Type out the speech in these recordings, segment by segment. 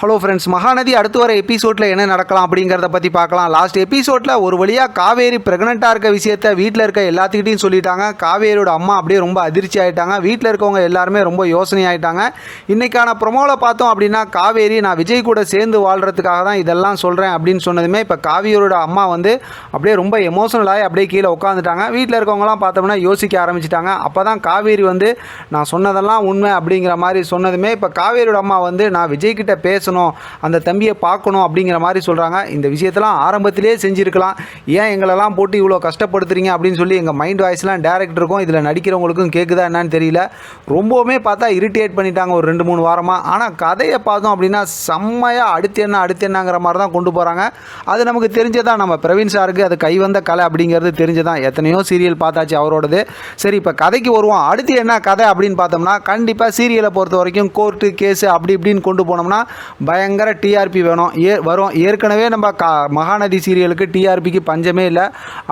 Hello friends Mahanadi அடுத்து வர எபிசோடில் என்ன நடக்கலாம் அப்படிங்கிறத பற்றி பார்க்கலாம். லாஸ்ட் எபிசோடில் ஒரு வழியாக காவேரி ப்ரெக்னெண்ட்டாக இருக்க விஷயத்த வீட்டில் இருக்க எல்லாத்துக்கிட்டையும் சொல்லிட்டாங்க. காவேரியோட அம்மா அப்படியே ரொம்ப அதிர்ச்சி ஆகிட்டாங்க வீட்டில் இருக்கவங்க எல்லாருமே ரொம்ப யோசனை ஆகிட்டாங்க இன்றைக்கான ப்ரொமோவில் பார்த்தோம் அப்படின்னா காவேரி நான் விஜய் கூட சேர்ந்து வாழ்கிறதுக்காக தான் இதெல்லாம் சொல்கிறேன் அப்படின்னு சொன்னதுமே இப்போ காவேரியோட அம்மா வந்து அப்படியே ரொம்ப எமோஷனலாகி அப்படியே கீழே உட்காந்துட்டாங்க வீட்டில் இருக்கவங்கலாம் பார்த்தோம்னா யோசிக்க ஆரம்பிச்சிட்டாங்க. அப்போ தான் காவேரி வந்து நான் சொன்னதெல்லாம் உண்மை அப்படிங்கிற மாதிரி சொன்னதுமே இப்போ காவேரியோட அம்மா வந்து நான் விஜய்கிட்ட பேச பேசணும் அந்த தம்பியை பார்க்கணும் அப்படிங்கிற மாதிரி சொல்கிறாங்க இந்த விஷயத்தெல்லாம் ஆரம்பத்திலே செஞ்சுருக்கலாம். ஏன் எங்களெல்லாம் போட்டு இவ்வளோ கஷ்டப்படுத்துறீங்க அப்படின்னு சொல்லி எங்கள் மைண்ட் வாய்ஸ்லாம் டேரக்டருக்கும் இதில் நடிக்கிறவங்களுக்கும் கேட்குதா என்னன்னு தெரியல. ரொம்பவுமே பார்த்தா இரிட்டேட் பண்ணிட்டாங்க ஒரு ரெண்டு மூணு வாரமாக ஆனால் கதையை பார்த்தோம் அப்படின்னா செம்மையாக அடுத்து என்ன அடுத்து என்னங்கிற மாதிரி தான் கொண்டு போகிறாங்க அது நமக்கு தெரிஞ்சதான் நம்ம பிரவீன் சாருக்கு அது கைவந்த கலை அப்படிங்கிறது தெரிஞ்சதான் எத்தனையோ சீரியல் பார்த்தாச்சு அவரோடது. சரி இப்போ கதைக்கு வருவோம். அடுத்து என்ன கதை அப்படின்னு பார்த்தோம்னா கண்டிப்பாக சீரியலை பொறுத்த வரைக்கும் கோர்ட்டு கேஸு அப்படி இப்படின்னு கொண்டு போனோம்னா பயங்கர டிஆர்பி வேணும். ஏ வரும். ஏற்கனவே நம்ம கா மகாநதி சீரியலுக்கு டிஆர்பிக்கு பஞ்சமே இல்லை.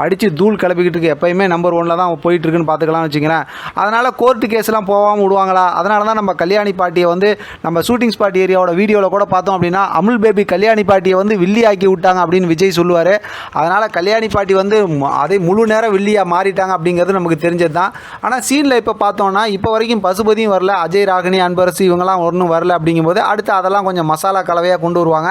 அடித்து தூள் கிளப்பிக்கிட்டு இருக்கு. எப்பயுமே நம்பர் ஒன்ல தான் போயிட்டுருக்குன்னு பார்த்துக்கலாம்னு வச்சுக்கிறேன். அதனால் கோர்ட்டு கேஸ்லாம் போகாமல் விடுவாங்களா? அதனால தான் நம்ம கல்யாணி பாட்டியை வந்து நம்ம ஷூட்டிங் ஸ்பாட் ஏரியாவோட வீடியோவில் கூட பார்த்தோம் அப்படின்னா அமுல் பேபி கல்யாணி பாட்டியை வந்து வில்லி ஆக்கி விட்டாங்க அப்படின்னு விஜய் சொல்லுவார். அதனால் கல்யாணி பாட்டி வந்து அதே முழு நேரம் வில்லியாக மாறிட்டாங்க அப்படிங்கிறது நமக்கு தெரிஞ்சது தான். ஆனால் சீனில் இப்போ பார்த்தோம்னா இப்போ வரைக்கும் பசுபதியும் வரல. அஜய் ராகினி அன்பரசு இவங்கெல்லாம் ஒன்றும் வரல அப்படிங்கும்போது அடுத்து அதெல்லாம் கொஞ்சம் மசாலா கலவையாக கொண்டு வருவாங்க.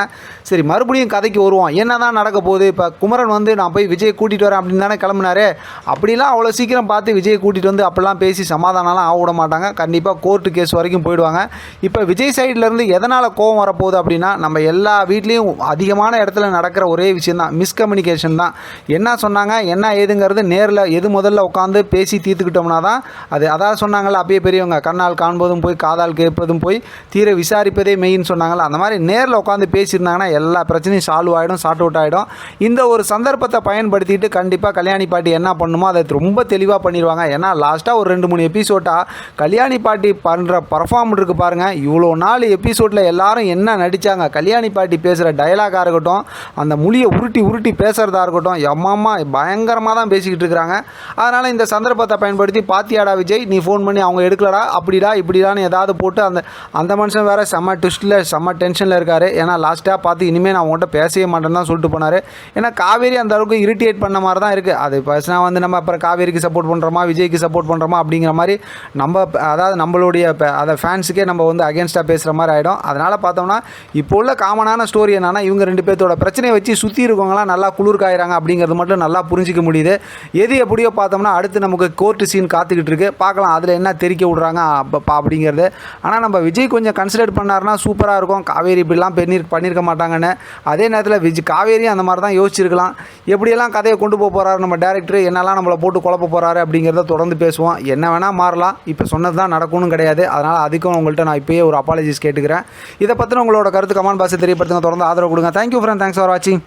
சரி மறுபடியும் கதைக்கு வருவோம். என்ன தான் நடக்க போகுது? இப்போ குமரன் வந்து நான் போய் விஜய் கூட்டிகிட்டு வரேன் அப்படின்னு தானே கிளம்புனாரு. அப்படிலாம் அவ்வளோ சீக்கிரம் பார்த்து விஜய் கூட்டிகிட்டு வந்து அப்படிலாம் பேசி சமாதானம்லாம் ஆக விட மாட்டாங்க. கண்டிப்பாக கோர்ட்டு கேஸ் வரைக்கும் போயிடுவாங்க. இப்போ விஜய் சைட்லேருந்து எதனால் கோவம் வரப்போகுது அப்படின்னா நம்ம எல்லா வீட்லேயும் அதிகமான இடத்துல நடக்கிற ஒரே விஷயம் தான். மிஸ்கம்யூனிகேஷன் தான். என்ன சொன்னாங்க? என்ன ஏதுங்கிறது நேரில் எது முதல்ல உட்காந்து பேசி தீர்த்துக்கிட்டோம்னா தான் அது. அதாவது சொன்னாங்களா அப்பயே பெரியவங்க கண்ணால் காண்பதும் போய் காதால் கேட்பதும் போய் தீர விசாரிப்பதே மெயின் சொன்னாங்கல்ல அந்த மாதிரி நேரில் உட்காந்து பேசியிருந்தாங்கன்னா எல்லா பிரச்சனையும் சால்வ் ஆகிடும் சார்ட் அவுட் ஆகிடும் இந்த ஒரு சந்தர்ப்பத்தை பயன்படுத்திட்டு கண்டிப்பாக கல்யாணி பாட்டி என்ன பண்ணுமோ அதை ரொம்ப தெளிவாக பண்ணிடுவாங்க ஏன்னா லாஸ்ட்டாக ஒரு ரெண்டு மூணு எபிசோட்டாக கல்யாணி பாட்டி பண்ணுற பர்ஃபார்ம் இருக்குது பாருங்கள் இவ்வளோ நாள் எபிசோடில் எல்லாரும் என்ன நடித்தாங்க கல்யாணி பாட்டி பேசுகிற டயலாகாக இருக்கட்டும் அந்த மொழியை உருட்டி உருட்டி பேசுகிறதா இருக்கட்டும் எம்மாம்மா பயங்கரமாக தான் பேசிக்கிட்டு இருக்கிறாங்க அதனால் இந்த சந்தர்ப்பத்தை பயன்படுத்தி பாத்தியாடா விஜய் நீ ஃபோன் பண்ணி அவங்க எடுக்கலடா அப்படிடா இப்படிடான்னு ஏதாவது போட்டு அந்த அந்த மனுஷன் வேறு செம்ம ட்விஸ்ட்டில் செம்ம டென்ஷனில் இருக்கார். ஏன்னா லாஸ்ட்டாக பார்த்து இனிமேல் நான் உங்கள்கிட்ட பேசவே மாட்டேன்னு தான் சொல்லிட்டு போனார். ஏன்னா காவேரி அந்த அளவுக்கு இரிட்டேட் பண்ண மாதிரி தான் இருக்குது அது பேசினா வந்து நம்ம அப்புறம் காவேரிக்கு சப்போர்ட் பண்ணுறோமா விஜய்க்கு சப்போர்ட் பண்ணுறோமா அப்படிங்கிற மாதிரி நம்ம அதாவது நம்மளுடைய அதை ஃபேன்ஸுக்கே நம்ம வந்து அகேன்ஸ்டாக பேசுகிற மாதிரி ஆகிடும் அதனால் பார்த்தோம்னா இப்போ உள்ள காமனான ஸ்டோரி என்னென்னா இவங்க ரெண்டு பேர்த்தோட பிரச்சனையை வச்சு சுற்றி இருக்கவங்களாம் நல்லா குளிர் காயிறாங்க அப்படிங்கிறது மட்டும் நல்லா புரிஞ்சிக்க முடியுது. எது எப்படியோ பார்த்தோம்னா அடுத்து நமக்கு கோர்ட்டு சீன் காத்துக்கிட்டு இருக்கு. பார்க்கலாம் அதில் என்ன தெரிக்க விட்றாங்க அப்ப- அப்படிங்கிறது. ஆனால் நம்ம விஜய் கொஞ்சம் கன்சிடர் பண்ணாருன்னா சூப்பராக இருக்கும். காவேரி இப்படிலாம் பண்ணி பண்ணியிருக்க மாட்டாங்கன்னு. அதே நேரத்தில் விஜய் காவேரியும் அந்த மாதிரி தான் யோசிச்சிருக்கலாம். எப்படியெல்லாம் கதையை கொண்டு போக போகிறாரு நம்ம டேரக்டர் என்னெல்லாம் நம்மளை போட்டு குழப்ப போகிறாரு அப்படிங்கிறத தொடர்ந்து பேசுவோம். என்ன வேணால் மாறலாம். இப்போ சொன்னது தான் நடக்கணும் கிடையாது. அதனால் அதுக்கும் உங்கள்கிட்ட நான் இப்போயே ஒரு அப்பாலஜிஸ் கேட்டுக்கிறேன். இதை பற்றின உங்களோட கருத்து கமெண்ட் பாக்ஸை தெரியப்படுத்துங்க. தொடர்ந்து ஆதரவு கொடுங்க. தேங்க்யூ ஃப்ரெண்ட் தேங்க்ஸ் ஃபார் வாட்சிங்